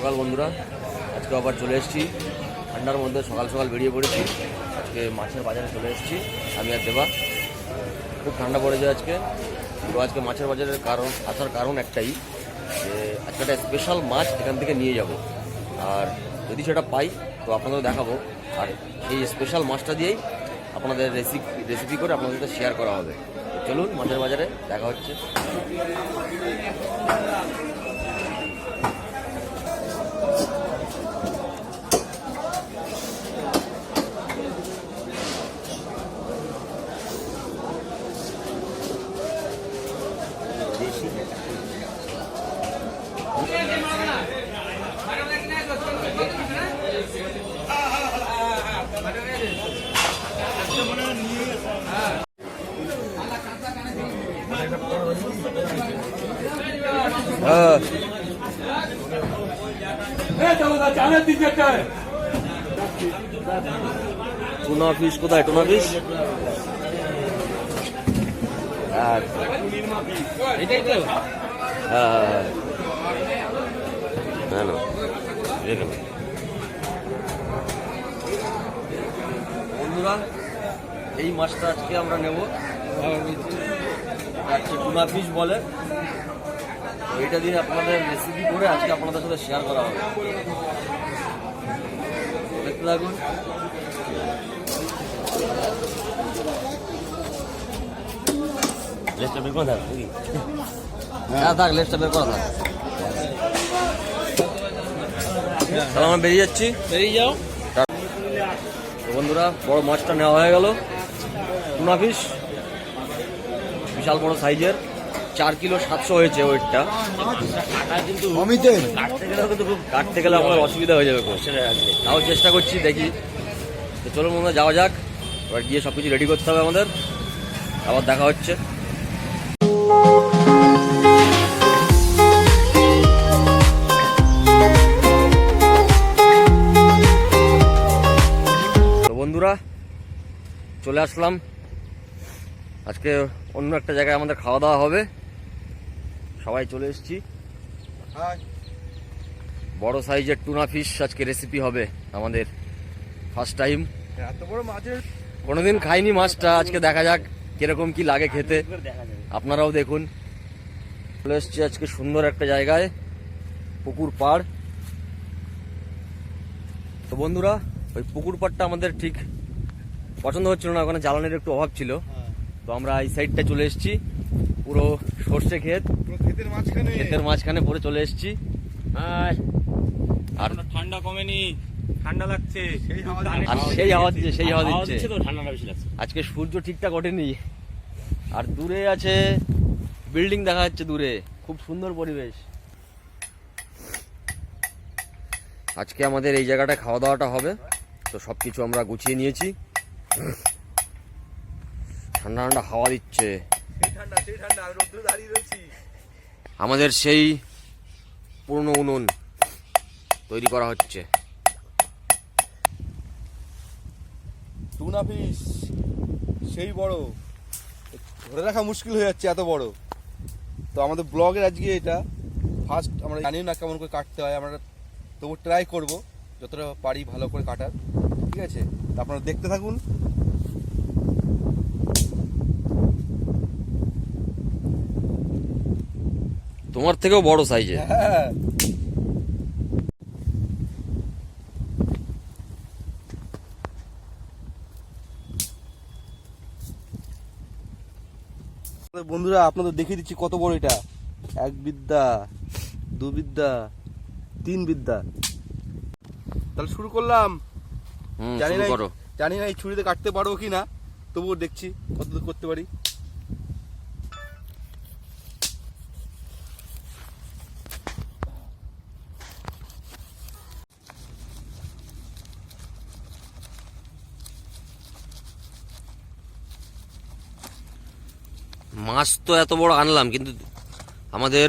সকাল বন্ধুরা। আজকে আবার চলে এসেছি। ঠান্ডার মধ্যে সকাল সকাল বেরিয়ে পড়েছি। আজকে মাছের বাজারে চলে এসেছি। আমি আর দেবা। খুব ঠান্ডা পড়েছে আজকে। তো আজকে মাছের বাজারের কারণ, আসার কারণ একটাই যে আজকে একটা স্পেশাল মাছ এখান থেকে নিয়ে যাব। আর যদি সেটা পাই, তো আপনাদের দেখাবো। আর এই স্পেশাল মাছটা দিয়েই আপনাদের রেসিপি রেসিপি করে আপনাদের সাথে শেয়ার করা হবে। চলুন মাছের বাজারে দেখা হচ্ছে। টুনা ফিশ কোথায় টুনা ফিশ আর হ্যাঁ না। বন্ধুরা, এই মাছটা আজকে আমরা নেব। আজকে টুনা ফিশ বলে এটা দিয়ে আপনাদের রেসিপি করে আজকে আপনাদের সাথে শেয়ার করা হবে। দেখতে থাকুন। লেসটা বের করে থাক হ্যাঁ। থাক লেসটা বের করা থাক তাহলে আমরা বেরিয়ে যাচ্ছি। বেরিয়ে যাও। বন্ধুরা বড় মাছটা নেওয়া হয়ে গেল। টুনা ফিশ বিশাল বড় সাইজের। চার কিলো সাতশো হয়েছে ওয়েটটা। কিন্তু কাটতে গেলে কিন্তু খুব কাটতে গেলে আমার অসুবিধা হয়ে যাবে তাও চেষ্টা করছি দেখি। তো চলুন মনে যাওয়া যাক। এবার গিয়ে সব কিছু রেডি করতে হবে আমাদের। আবার দেখা হচ্ছে। বন্ধুরা চলে আসলাম। আজকে অন্য একটা জায়গায় আমাদের খাওয়া দাওয়া হবে। সবাই চলে এসেছি। বড় সাইজের টুনা ফিশ আজকে রেসিপি হবে আমাদের ফার্স্ট টাইম এত বড় মাছের কোনোদিন খাইনি মাছটা আজকে দেখা যাক কীরকম কি লাগে খেতে। আপনারাও দেখুন। চলে এসছি আজকে সুন্দর একটা জায়গায় পুকুর পাড়। তো বন্ধুরা ওই পুকুর পাড়টা আমাদের ঠিক পছন্দ হচ্ছিল না ওখানে জ্বালানির একটু অভাব ছিল। তো আমরা এই সাইডটা চলে এসেছি পুরো সর্ষে ক্ষেত। ক্ষেতের মাঝখানে। ক্ষেতের মাঝখানে পরে চলে এসেছি। আর ঠান্ডা কমেনি। ঠান্ডা লাগছে সেই হাওয়া আর সেই হাওয়া দিচ্ছে সেই হাওয়া দিচ্ছে। তো ঠান্ডাটা বেশি লাগছে। আজকে সূর্য ঠিকঠাক ওঠেনি। আর দূরে আছে বিল্ডিং দেখা যাচ্ছে দূরে। খুব সুন্দর পরিবেশ। আজকে আমাদের এই জায়গাটা খাওয়া দাওয়াটা হবে। তো সব কিছু আমরা গুছিয়ে নিয়েছি। ঠান্ডা ঠান্ডা হাওয়া দিচ্ছে। সেই ঠান্ডা সেই ঠান্ডা দাঁড়িয়ে রয়েছি। আমাদের সেই পুরনো উনুন তৈরি করা হচ্ছে। টুনা ফিশ সেই বড়। ধরে রাখা মুশকিল হয়ে যাচ্ছে এত বড়। তো আমাদের ব্লগের আজকে এটা। ফার্স্ট আমরা জানিও না কেমন করে কাটতে হয় আমরা তবু ট্রাই করব যতটা পারি ভালো করে কাটার। ঠিক আছে? তো আপনারা দেখতে থাকুন। তোমার থেকেও বড় সাইজে হ্যাঁ। বন্ধুরা আপনাদের দেখিয়ে দিচ্ছি কত বড় এটা। এক বিদ্যা দু বিদ্যা তিন বিদ্যা। তাহলে শুরু করলাম। জানি না জানি না এই ছুরিতে কাটতে পারব কি না তবুও দেখছি কতদূর করতে পারি। মাছ তো এত বড় আনলাম কিন্তু আমাদের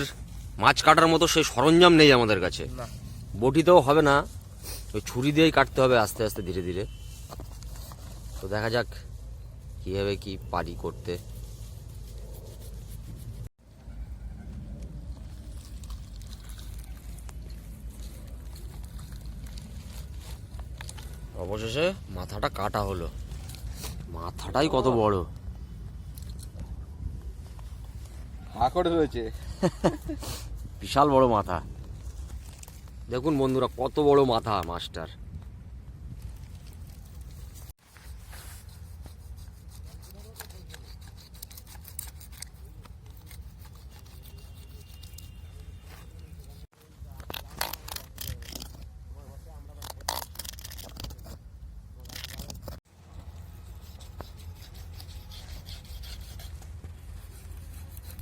মাছ কাটার মতো সেই সরঞ্জাম নেই আমাদের কাছে। বটিতেও হবে না ওই ছুরি দিয়েই কাটতে হবে আস্তে আস্তে ধীরে ধীরে। তো দেখা যাক কীভাবে কি পারি করতে। অবশেষে মাথাটা কাটা হলো। মাথাটাই কত বড়। করে রয়েছে বিশাল বড় মাথা। দেখুন বন্ধুরা কত বড় মাথা মাছটার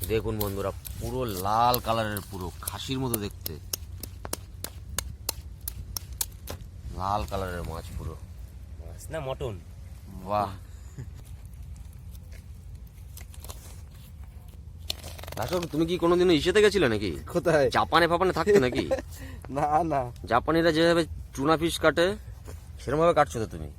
দেখুন বন্ধুরা পুরো লাল কালারের পুরো খাসির মতো দেখতে। লাল কালারের মাছ পুরো। মাছ না মটন। বাহ। তুমি কি কোনোদিনও ইসেতে গেছিলে নাকি? কোথায়? জাপানে ফাপানে থাকতে নাকি? না না। জাপানিরা যেভাবে চুনা ফিশ কাটে সেরকম ভাবে কাটছো তো তুমি?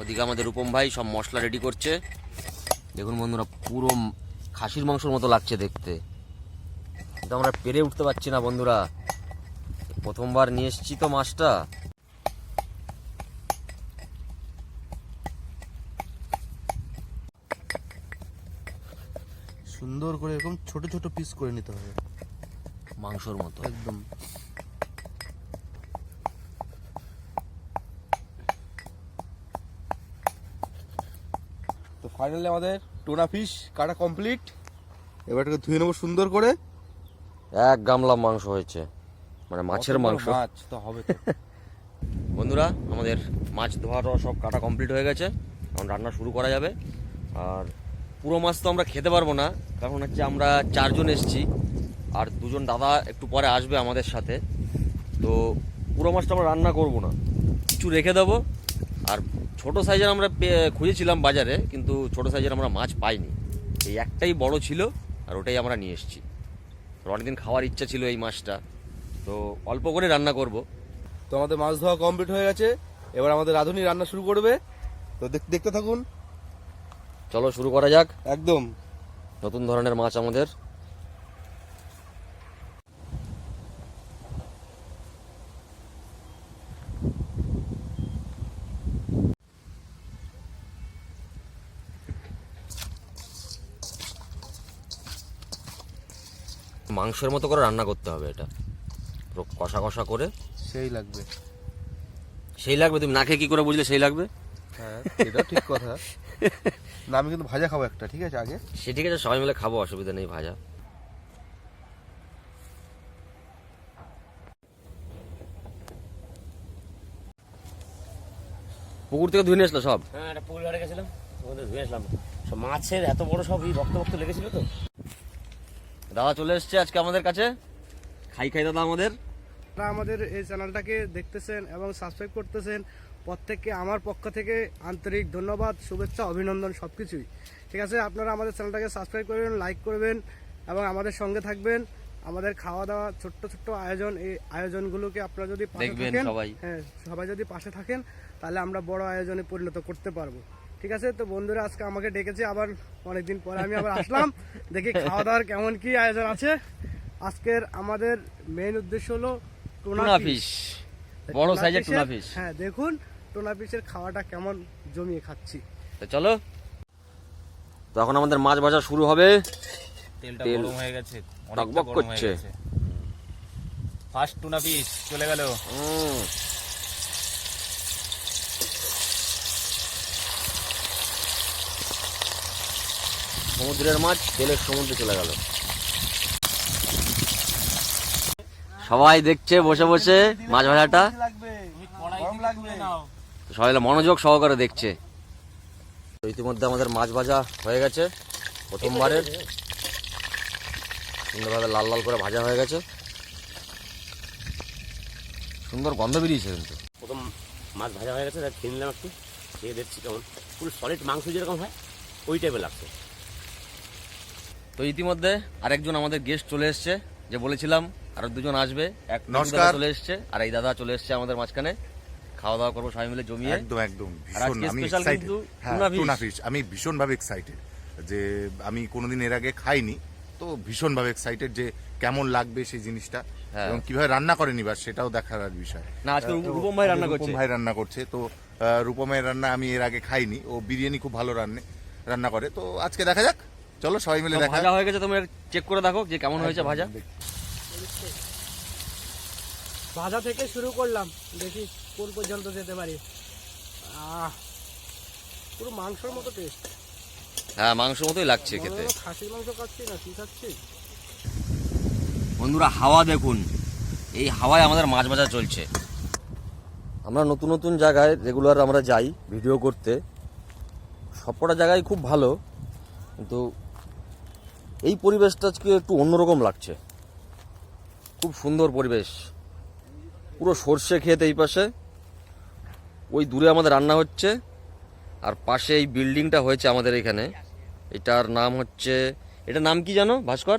ওদিকে আমাদের রূপম ভাই সব মশলা রেডি করছে। দেখুন বন্ধুরা পুরো খাসির মাংসর মতো লাগছে দেখতে। কিন্তু আমরা পেরে উঠতে পারছি না বন্ধুরা। প্রথমবার নিয়ে এসেছি তো মাছটা। সুন্দর করে এরকম ছোট ছোট পিস করে নিতে হবে। মাংসর মতো। একদম। ফাইনালি আমাদের টোনা ফিশ কাটা কমপ্লিট এবার এটাকে ধুয়ে নেব সুন্দর করে। এক গামলা মাংস হয়েছে। মানে মাছের মাংস। মাছ? তো হবে বন্ধুরা আমাদের মাছ ধোয়া টোয়া সব কাটা কমপ্লিট হয়ে গেছে। এখন রান্না শুরু করা যাবে। আর পুরো মাছ তো আমরা খেতে পারব না। কারণ হচ্ছে আমরা চারজন এসেছি। আর দুজন দাদা একটু পরে আসবে আমাদের সাথে। তো পুরো মাছটা আমরা রান্না করব না। কিছু রেখে দেবো। আর ছোট সাইজের আমরা খুঁজেছিলাম বাজারে কিন্তু ছোট সাইজের আমরা মাছ পাইনি। এই একটাই বড় ছিল আর ওটাই আমরা নিয়ে এসেছি। অনেকদিন খাওয়ার ইচ্ছা ছিল এই মাছটা। তো অল্প করে রান্না করব। তো আমাদের মাছ ধোয়া কমপ্লিট হয়ে গেছে। এবার আমাদের রাঁধুনি রান্না শুরু করবে। তো দেখ- দেখতে থাকুন। চলো শুরু করা যাক। একদম। নতুন ধরনের মাছ আমাদের। মাংসের মতো করে রান্না করতে হবে এটা। পুরো কষা কষা করে। সেই লাগবে। সেই লাগবে? তুমি না খেয়ে কি করে বুঝলে সেই লাগবে? হ্যাঁ এটা ঠিক কথা। না আমি কিন্তু ভাজা খাব একটা ঠিক আছে আগে? সে ঠিক আছে সবাই মিলে খাব অসুবিধা নেই ভাজা। পুকুর থেকে ধুয়ে নিয়ে আসলো সব? হ্যাঁ একটা পুকুর ঘাটে গেছিলাম। ওখানে ধুয়ে আসলাম। সব মাছের এত বড় সব এই রক্ত রক্ত লেগেছিল তো। দাদা চলে এসছে আজকে আমাদের কাছে। খাই খাই দাদা আমাদের। আপনারা আমাদের এই চ্যানেলটাকে দেখতেছেন এবং সাবস্ক্রাইব করতেছেন প্রত্যেককে আমার পক্ষ থেকে আন্তরিক ধন্যবাদ শুভেচ্ছা অভিনন্দন সব কিছুই ঠিক আছে আপনারা আমাদের চ্যানেলটাকে সাবস্ক্রাইব করবেন লাইক করবেন এবং আমাদের সঙ্গে থাকবেন। আমাদের খাওয়া দাওয়া ছোট্ট ছোট্ট আয়োজন এই আয়োজনগুলোকে আপনারা যদি দেখবেন সবাই। হ্যাঁ সবাই যদি পাশে থাকেন তাহলে আমরা বড় আয়োজনে পরিণত করতে পারব। ঠিক আছে? তো বন্ধুরা আজকে আমাকে ডেকেছে আবার অনেকদিন পরে আমি আবার আসলাম। দেখি খাওয়া দাওয়ার কেমন কি আয়োজন আছে। আজকের আমাদের মেইন উদ্দেশ্য হলো টোনা ফিশ বড় সাইজের টুনা ফিশ হ্যাঁ দেখুন টোনা ফিশের খাওয়াটা কেমন জমিয়ে খাচ্ছি। তো চলো। তো এখন আমাদের মাছ ভাজা শুরু হবে। তেলটা গরম হয়ে গেছে টকবক করছে। ফার্স্ট টুনা পিস চলে গেল। সমুদ্রের মাছ তেলের সমুদ্রে চলে গেল। সবাই দেখছে বসে বসে মাছ ভাজাটা। সবাই মনোযোগ সহকারে দেখছে। ইতিমধ্যে আমাদের মাছ ভাজা হয়ে গেছে প্রথমবারের। সুন্দরভাবে লাল লাল করে ভাজা হয়ে গেছে। সুন্দর গন্ধ বেরিয়েছে কিন্তু। প্রথম মাছ ভাজা হয়ে গেছে তাই খেয়ে নিলাম একটু খেয়ে দেখছি কেমন। পুরো সলিড মাংস যেরকম হয় ওই টাইপের লাগছে। তো ইতিমধ্যে আরেকজন আমাদের গেস্ট চলে এসছে যে বলেছিলাম আরও দুজন আসবে এক নমস্কার। চলে এসছে আর এই দাদা চলে এসছে আমাদের মাঝখানে খাওয়া দাওয়া করব সবাই মিলে জমিয়ে একদম একদম ভীষণ আমি এক্সাইটেড হ্যাঁ। টুনা ফিশ আমি ভীষণভাবে এক্সাইটেড যে আমি কোনোদিন এর আগে খাইনি তো ভীষণভাবে এক্সাইটেড যে কেমন লাগবে সেই জিনিসটা হ্যাঁ। এবং কীভাবে রান্না করেন এবার সেটাও দেখার বিষয় না আজকে রূপম ভাই রান্না করছে ভাই রান্না করছে তো রূপমের রান্না আমি এর আগে খাইনি ও বিরিয়ানি খুব ভালো রান্নে রান্না করে তো আজকে দেখা যাক চলো সবাই মিলে দেখা। ভাজা হয়ে গেছে তুমি চেক করে দেখো যে কেমন হয়েছে ভাজা। ভাজা থেকে শুরু করলাম দেখি কোন পর্যন্ত যেতে পারি। পুরো মাংসের মতো টেস্ট হ্যাঁ মাংস মতোই লাগছে খেতে। খাসির মাংস খাচ্ছি না কি খাচ্ছি? বন্ধুরা হাওয়া দেখুন। এই হাওয়ায় আমাদের মাছ ভাজা চলছে। আমরা নতুন নতুন জায়গায় রেগুলার আমরা যাই ভিডিও করতে। সবকটা জায়গায় খুব ভালো কিন্তু এই পরিবেশটা আজকে একটু অন্যরকম লাগছে। খুব সুন্দর পরিবেশ। পুরো সর্ষে ক্ষেত এই পাশে। ওই দূরে আমাদের রান্না হচ্ছে। আর পাশে এই বিল্ডিংটা হয়েছে আমাদের এখানে। এটার নাম হচ্ছে এটার নাম কি জানো ভাস্কর?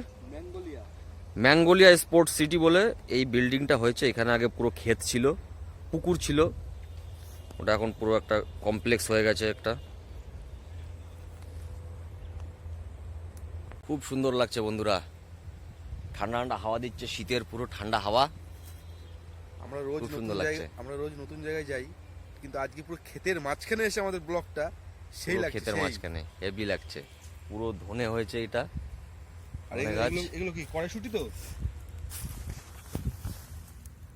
ম্যাঙ্গোলিয়া। স্পোর্টস সিটি বলে এই বিল্ডিংটা হয়েছে। এখানে আগে পুরো ক্ষেত ছিল পুকুর ছিল। ওটা এখন পুরো একটা কমপ্লেক্স হয়ে গেছে একটা। খুব সুন্দর লাগছে বন্ধুরা। ঠান্ডা ঠান্ডা হাওয়া দিচ্ছে শীতের পুরো ঠান্ডা হাওয়া। আমরা রোজ সুন্দর লাগছে। আমরা রোজ নতুন জায়গায় যাই কিন্তু আজকে পুরো ক্ষেতের মাঝখানে এসে আমাদের ব্লকটা সেই লাগছে ক্ষেতের মাঝখানে হেভি লাগছে। পুরো ধনে হয়েছে এটা। আর এগুলো- কি কড়াইশুটি তো?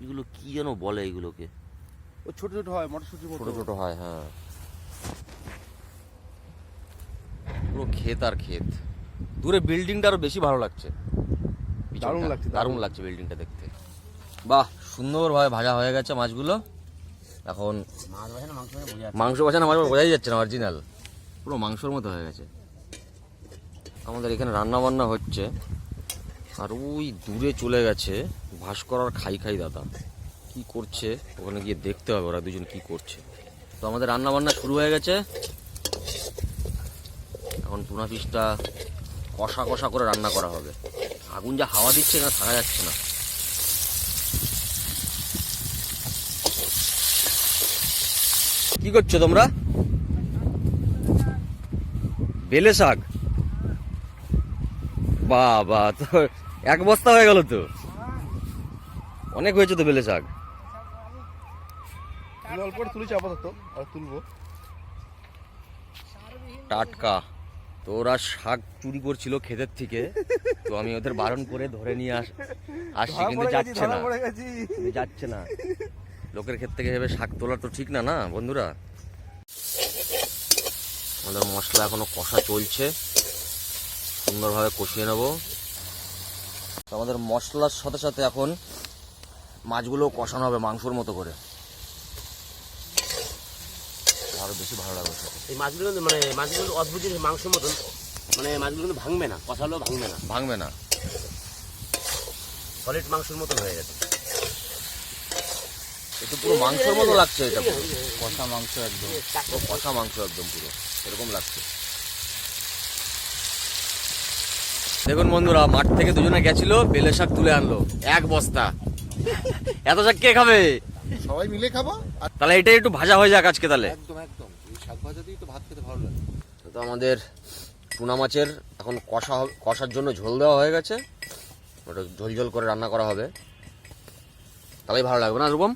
এগুলো কি যেন বলে এগুলোকে? ও ছোট ছোট হয় মটরশুটির মতো। ছোট ছোট হয় হ্যাঁ। পুরো ক্ষেত আর ক্ষেত। দূরে বিল্ডিংটা আরও বেশি ভালো লাগছে। দারুণ লাগছে, দারুণ। লাগছে বিল্ডিংটা দেখতে। বাহ সুন্দরভাবে ভাজা হয়ে গেছে মাছগুলো। এখন মাছ মাংস বাছা না মাছ বোঝাই যাচ্ছে না অরিজিনাল পুরো মাংসর মতো হয়ে গেছে। আমাদের এখানে রান্না বান্না হচ্ছে। আর ওই দূরে চলে গেছে ভাস্কর আর খাই খাই দাদা। কি করছে? ওখানে গিয়ে দেখতে হবে ওরা দুজন কি করছে। তো আমাদের রান্না বান্না শুরু হয়ে গেছে। এখন টুনা পিসটা কষা কষা করে রান্না করা হবে। আগুন যা হাওয়া দিচ্ছে না থাকা যাচ্ছে না। কি করছ তোমরা? বেলে শাক? বাবা তো এক বস্তা হয়ে গেল তো। অনেক হয়েছে তো বেলে শাক। অল্প তুলেছি আপাতত আর তুলবো। টাটকা। তো ওরা শাক চুরি করছিল ক্ষেতের থেকে তো আমি ওদের বারণ করে ধরে নিয়ে আস আসছি কিন্তু যাচ্ছে না। যাচ্ছে না। লোকের ক্ষেত থেকে ভেবে শাক তোলা তো ঠিক না না বন্ধুরা? আমাদের মশলা এখনও কষা চলছে। সুন্দরভাবে কষিয়ে নেব। তো আমাদের মশলার সাথে সাথে এখন মাছগুলো কষানো হবে মাংসর মতো করে। আরও বেশি ভালো লাগবে এই মাছগুলো কিন্তু মানে মাছগুলো কিন্তু অদ্ভুত জিনিস মাংসের মতন। মানে মাছগুলো কিন্তু ভাঙবে না কষালেও ভাঙবে না। ভাঙবে না। সলিড মাংসের মতন হয়ে গেছে। এটা পুরো মাংসের মতো লাগছে এটা কষা মাংস একদম। পুরো কষা মাংস একদম পুরো। এরকম লাগছে। দেখুন বন্ধুরা মাঠ থেকে দুজনে গেছিল বেলে শাক তুলে আনলো। এক বস্তা। এত শাক কে খাবে? সবাই মিলে খাব? আর তাহলে এটাই একটু ভাজা হয়ে যাক আজকে তাহলে। একদম একদম এই শাক ভাজা দিয়েই তো ভাত খেতে ভালো লাগে তো আমাদের টুনা মাছের এখন কষা কষার জন্য ঝোল দেওয়া হয়ে গেছে। ওটা ঝোল ঝোল করে রান্না করা হবে। তাহলেই ভালো লাগবে না রূপম?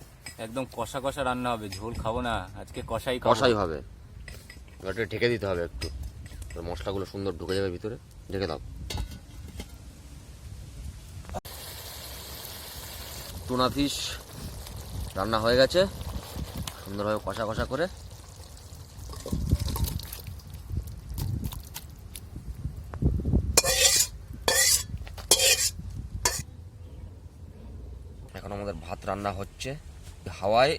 একদম কষা কষা রান্না হবে ঝোল খাব না আজকে কষাই কষাই হবে। ওটা ঢেকে দিতে হবে একটু। মশলাগুলো সুন্দর ঢুকে যাবে ভিতরে। ঢেকে দাও। টুনা ফিশ রান্না হয়ে গেছে। সুন্দরভাবে কষা কষা করে এখন আমাদের ভাত রান্না হচ্ছে। হাওয়ায়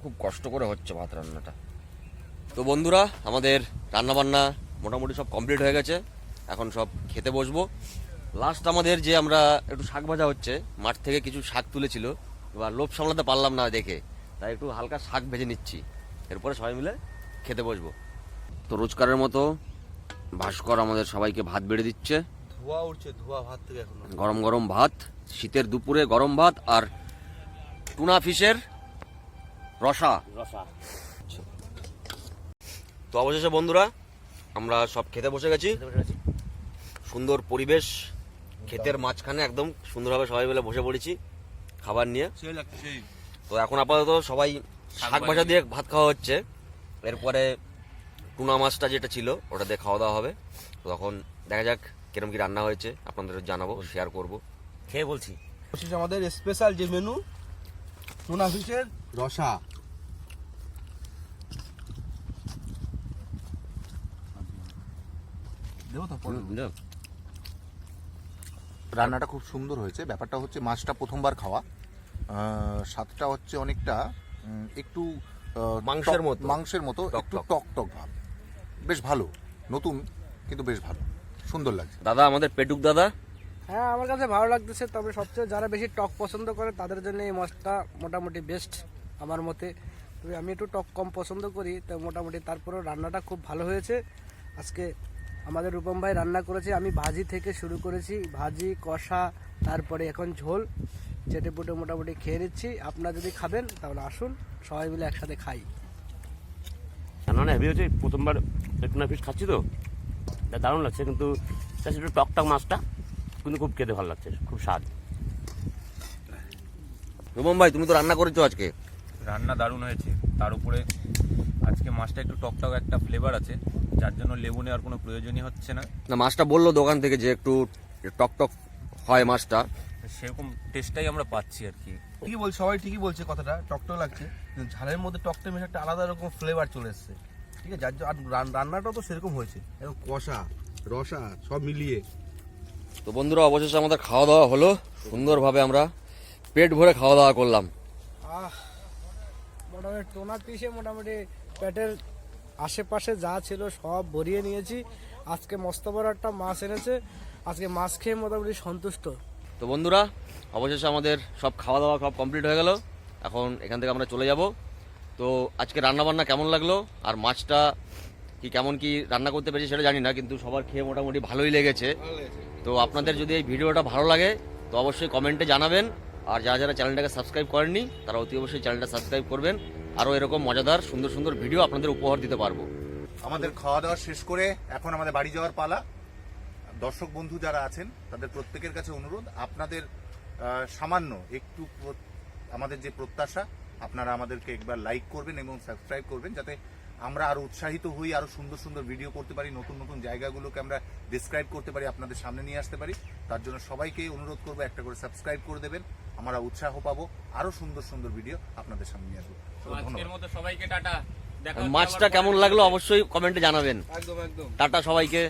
খুব কষ্ট করে হচ্ছে ভাত রান্নাটা। তো বন্ধুরা আমাদের রান্নাবান্না মোটামুটি সব কমপ্লিট হয়ে গেছে। এখন সব খেতে বসবো। লাস্ট আমাদের যে আমরা একটু শাক ভাজা হচ্ছে মাঠ থেকে কিছু শাক তুলেছিল। এবার লোভ সামলাতে পারলাম না দেখে তাই একটু হালকা শাক ভেজে নিচ্ছি। এরপরে সবাই মিলে খেতে বসবো। তো রোজকারের মতো ভাস্কর আমাদের সবাইকে ভাত বেড়ে দিচ্ছে। ধোয়া উঠছে ধোয়া ভাত থেকে এখনও। গরম গরম ভাত শীতের দুপুরে গরম ভাত আর টুনা ফিশের রসা। রসা। তো অবশেষে বন্ধুরা আমরা সব খেতে বসে গেছি। সুন্দর পরিবেশ ক্ষেতের মাঝখানে একদম সুন্দরভাবে সবাই মিলে বসে পড়েছি খাবার নিয়ে। তো এখন আপাতত সবাই শাক ভাজা দিয়ে ভাত খাওয়া হচ্ছে। এরপরে টুনা মাছটা যেটা ছিল ওটা দিয়ে খাওয়া দাওয়া হবে। তো তখন দেখা যাক কিরম কি রান্না হয়েছে আপনাদের জানাব শেয়ার করব। খেয়ে বলছি। অবশেষে আমাদের স্পেশাল যে মেনু টুনা ফিশের রসা। রান্নাটা খুব সুন্দর হয়েছে। ব্যাপারটা হচ্ছে মাছটা প্রথমবার খাওয়া। স্বাদটা হচ্ছে অনেকটা একটু মাংসের মতো। মাংসের মতো একটু। টক টক ভাব। বেশ ভালো। নতুন কিন্তু বেশ ভালো। সুন্দর লাগছে। দাদা আমাদের পেটুক দাদা। হ্যাঁ আমার কাছে ভালো লাগতেছে, তবে সবচেয়ে যারা বেশি টক পছন্দ করে তাদের জন্য এই মাছটা মোটামুটি বেস্ট আমার মতে। তবে আমি একটু টক কম পছন্দ করি, তো মোটামুটি তারপরেও রান্নাটা খুব ভালো হয়েছে। আজকে আমাদের রূপম ভাই রান্না করেছে, আমি ভাজি থেকে শুরু করেছি, ভাজি, কষা, তারপরে এখন ঝোল চেটে পুটে মোটামুটি খেয়ে নিচ্ছি। আপনারা যদি খাবেন, তাহলে আসুন, সবাই মিলে একসাথে খাই। প্রথমবার ফিশ খাচ্ছি তো। দারুণ লাগছে, কিন্তু একটু টক টক মাছটা। কিন্তু খুব খেতে ভালো লাগছে খুব স্বাদ। রুমন ভাই তুমি তো রান্না করেছ আজকে? রান্না দারুণ হয়েছে। তার উপরে আজকে মাছটা একটু টকটক একটা ফ্লেভার আছে যার জন্য লেবু নেওয়ার কোনো প্রয়োজনই হচ্ছে না। না মাছটা বলল দোকান থেকে যে একটু টক টক হয় মাছটা। সেরকম টেস্টটাই আমরা পাচ্ছি আর কি। ঠিকই বলছে সবাই ঠিকই বলছে কথাটা টকটক লাগছে। কিন্তু ঝালের মধ্যে টকটা মিশে একটা আলাদা রকম ফ্লেভার চলে এসছে। ঠিক আছে যার জন্য আর রান- রান্নাটাও তো সেরকম হয়েছে। একদম কষা রসা সব মিলিয়ে। তো বন্ধুরা অবশেষে আমাদের খাওয়া দাওয়া হলো। সুন্দরভাবে আমরা পেট ভরে খাওয়া দাওয়া করলাম। আহ মোটামুটি টোনা পিসে মোটামুটি পেটের আশেপাশে যা ছিল সব ভরিয়ে নিয়েছি। আজকে মস্ত বড় একটা মাছ এনেছে। আজকে মাছ খেয়ে মোটামুটি সন্তুষ্ট। তো বন্ধুরা অবশেষে আমাদের সব খাওয়া দাওয়া সব কমপ্লিট হয়ে গেল। এখন এখান থেকে আমরা চলে যাব। তো আজকে রান্না বান্না কেমন লাগল? আর মাছটা কি কেমন কি রান্না করতে পেরেছি সেটা জানি না কিন্তু সবার খেয়ে মোটামুটি ভালোই লেগেছে। তো আপনাদের যদি এই ভিডিওটা ভালো লাগে, তো অবশ্যই কমেন্টে জানাবেন। আর যারা যারা চ্যানেলটাকে সাবস্ক্রাইব করেননি, তারা অতি অবশ্যই চ্যানেলটা সাবস্ক্রাইব করবেন। আরও এরকম মজাদার, সুন্দর সুন্দর ভিডিও আপনাদের উপহার দিতে পারব। আমাদের খাওয়া দাওয়া শেষ করে এখন আমাদের বাড়ি যাওয়ার পালা। দর্শক বন্ধু যারা আছেন, তাদের প্রত্যেকের কাছে অনুরোধ, আপনাদের সামান্য একটু আমাদের যে প্রত্যাশা, আপনারা আমাদেরকে একবার লাইক করবেন এবং সাবস্ক্রাইব করবেন, যাতে আমরা আরও উৎসাহিত হই আরও সুন্দর সুন্দর ভিডিও করতে পারি নতুন নতুন জায়গাগুলোকে আমরা ডিসক্রাইব করতে পারি আপনাদের সামনে নিয়ে আসতে পারি। তার জন্য সবাইকে অনুরোধ করব একটা করে সাবস্ক্রাইব করে দেবেন। আমরা উৎসাহ পাবো আরও সুন্দর সুন্দর ভিডিও আপনাদের সামনে নিয়ে আসব। ধন্যবাদ। সবাইকে টাটা। মাছটা কেমন লাগল অবশ্যই কমেন্টে জানাবেন। একদম একদম। টাটা সবাইকে।